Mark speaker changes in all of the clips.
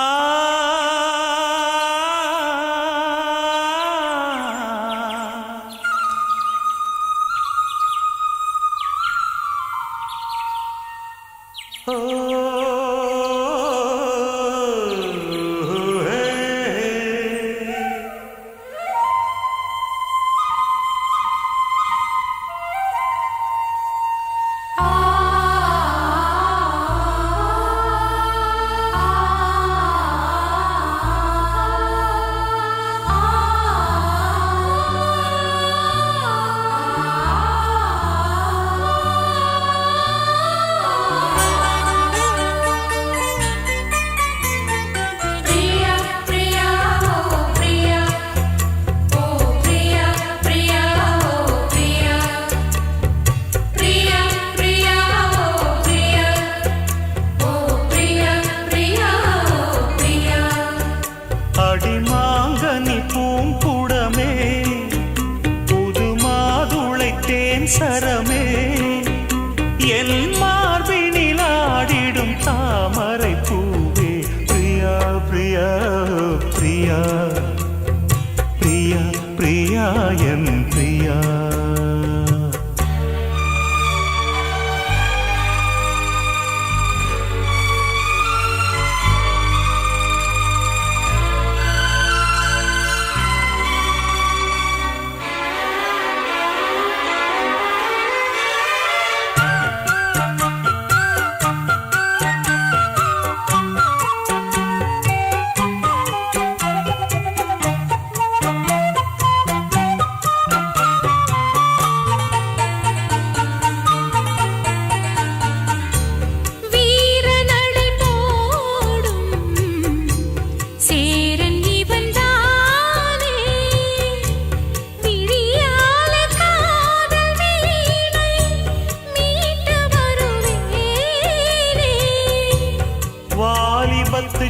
Speaker 1: Ah!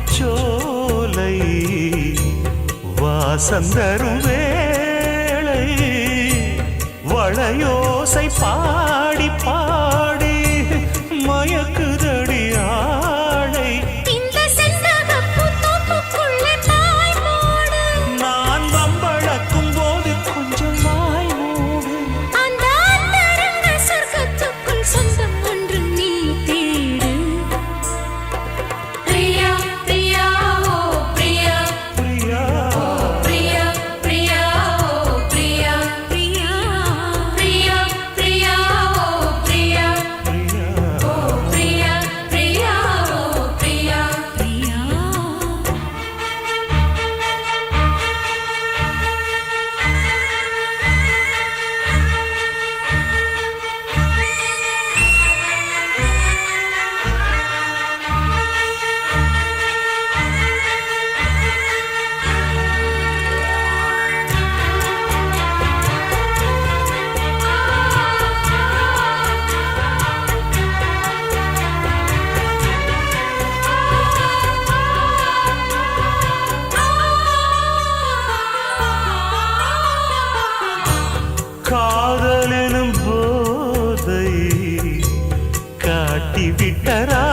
Speaker 1: சோலை வாசந்தரும் வேளை வளையோசை பாடி பாடி
Speaker 2: மயக்க వింటరా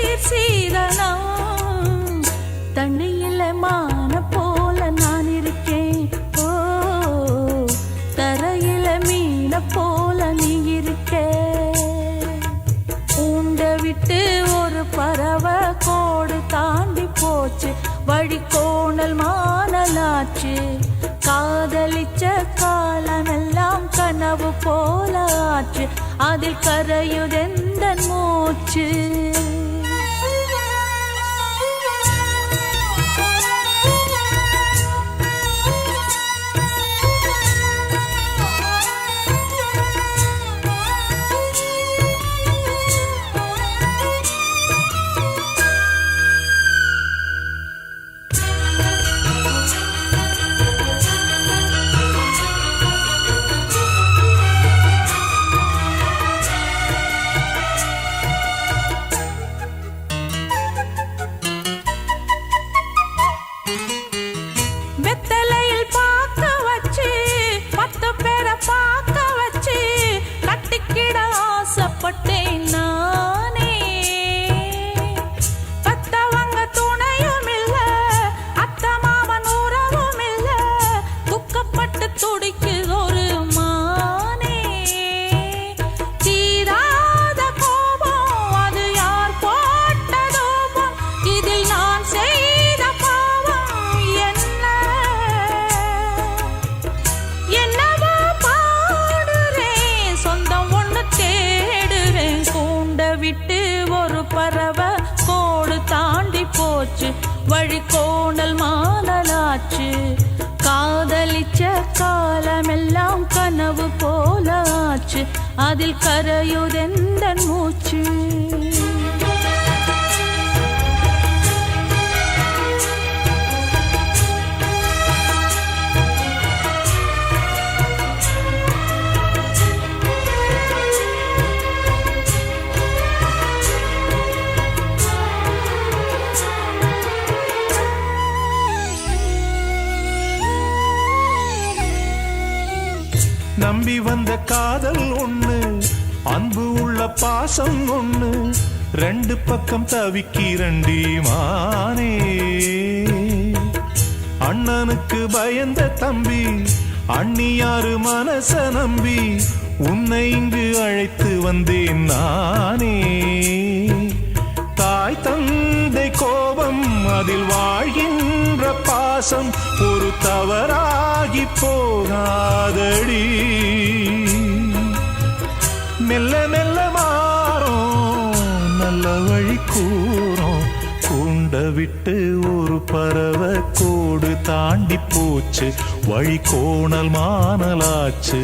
Speaker 2: சீர் சீரணும் தண்ணியில மான போல நான் இருக்கேன். ஓ தரையில மீன போல நீ இருக்க. உண்ட விட்டு ஒரு பறவை கோடு தாண்டி போச்சு. வழி கோணல் மானலாச்சு. காதலிச்ச காலமெல்லாம் கனவு போலாச்சு அதில் கரையுதெந்த மூச்சு. அதில் கரையுதெந்தன் மூச்சு.
Speaker 3: நம்பி வந்த காதல் ஒண்ணு அன்பு உள்ள பாசம் ஒண்ணு ரெண்டு பக்கம் தவிக்கிறண்டி மானே. அண்ணனுக்கு பயந்த தம்பி அண்ணியாரு மனச நம்பி உன்னை இங்கு அழைத்து வந்தேன் நானே. தாய் தங்க கோபம் அதில் வாழ்கின்ற பாசம் ஒரு தவறாகி போகாதடி. மெல்ல மெல்ல மாறும் நல்ல வழி கூறும். கூண்ட விட்டு ஒரு பறவ கோடு தாண்டி போச்சு. வழி கோணல் மானலாச்சு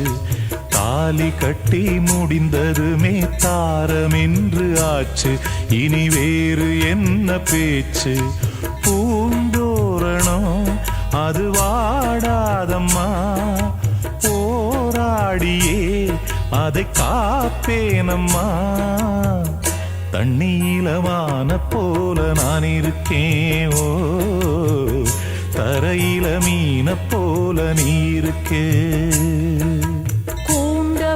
Speaker 3: தாலி கட்டி முடிந்ததுமே தாரம் என்று ஆச்சு. இனி வேறு என்ன பேச்சு? பூந்தோரணம் அது வாடாதம்மா. போராடியே அதை காப்பேனம்மா. தண்ணீலமான போல நான் இருக்கேன் ஓ. தரையில மீன போல நீ இருக்கே.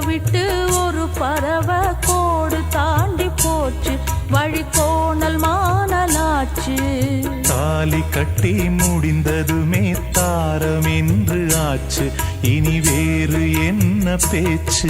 Speaker 2: விட்டு ஒரு பறவை கோடு தாண்டி போச்சு. வழி கோணல் மானலாச்சு
Speaker 3: தாலி கட்டி முடிந்ததுமே தாரம் என்று ஆச்சு. இனி வேறு என்ன பேச்சு?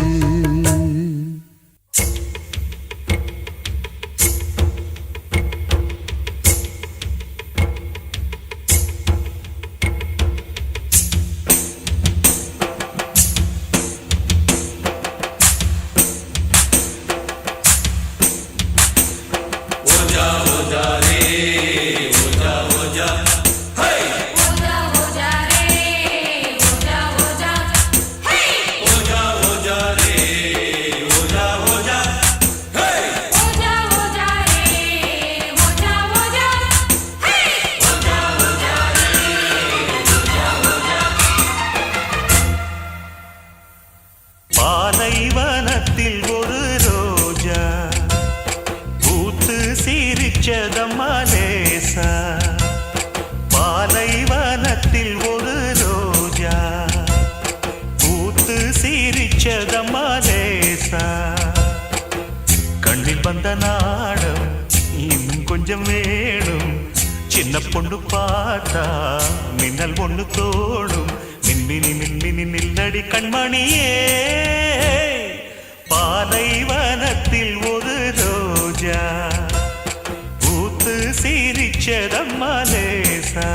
Speaker 3: ಸೇರಿಚ್ಚದಮ್ಮ ಲೇಸಾ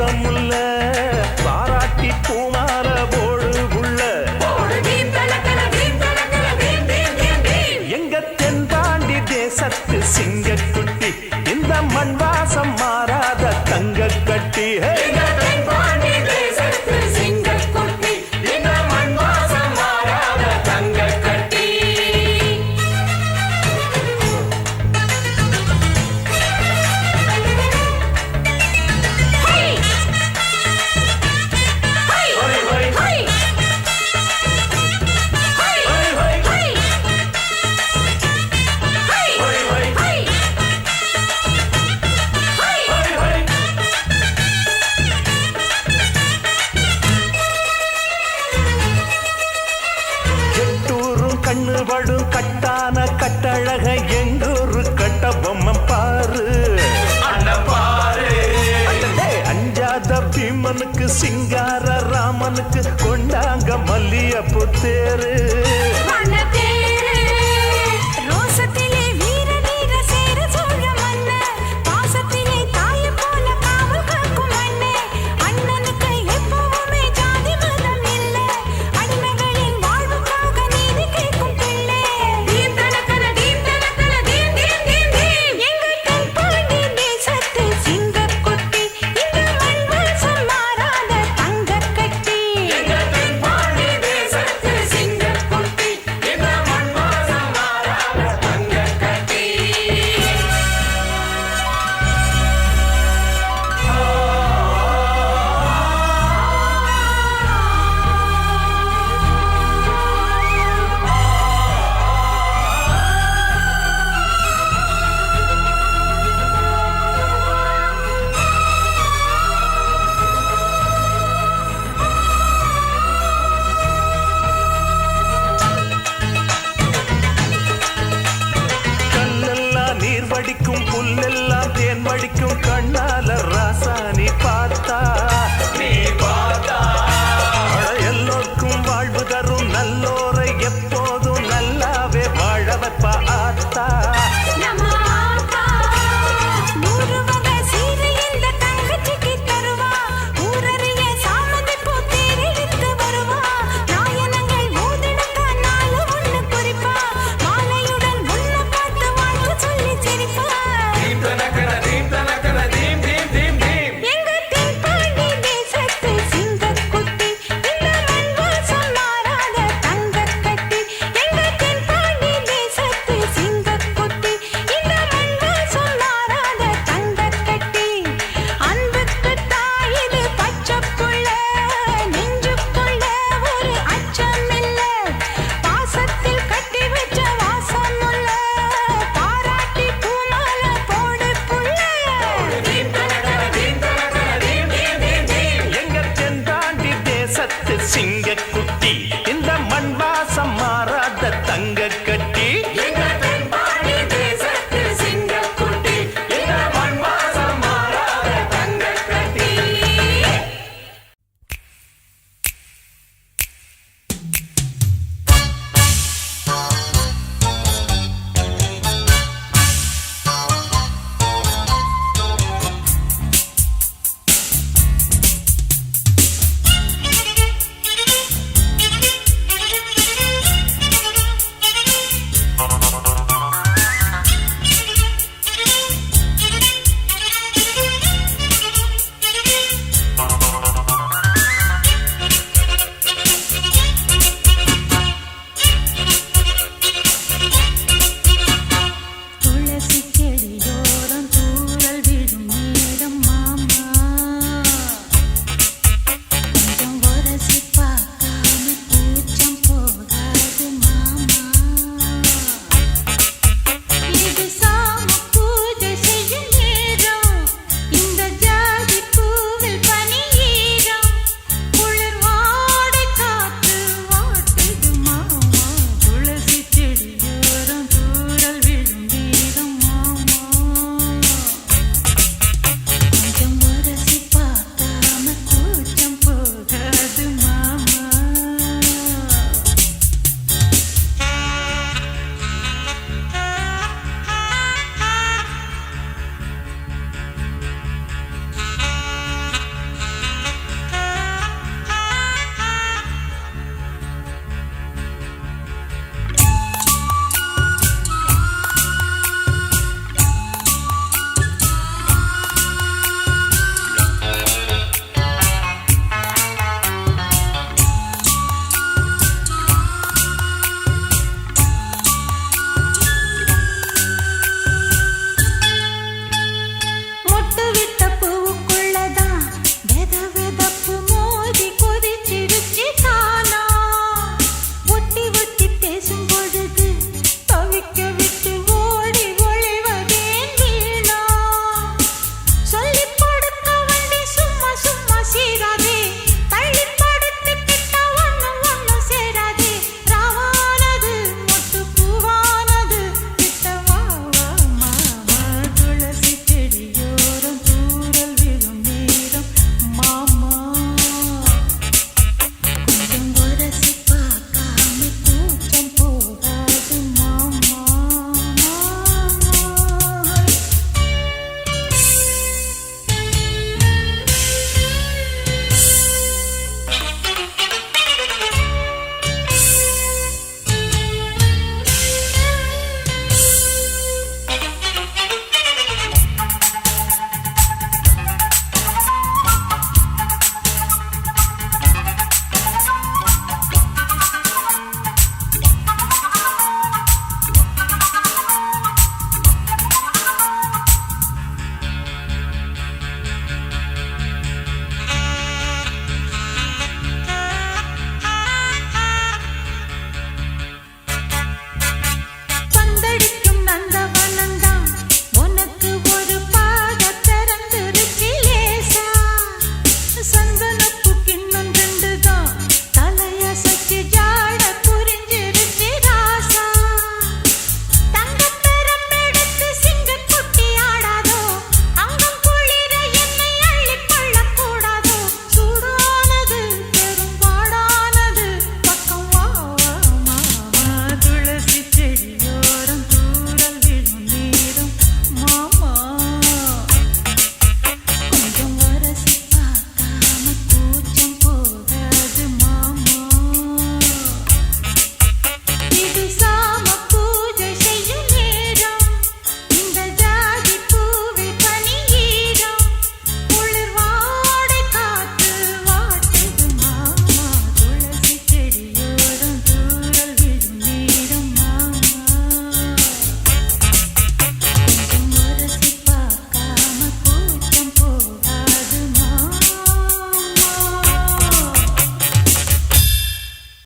Speaker 3: வாசம் क्यों
Speaker 4: करना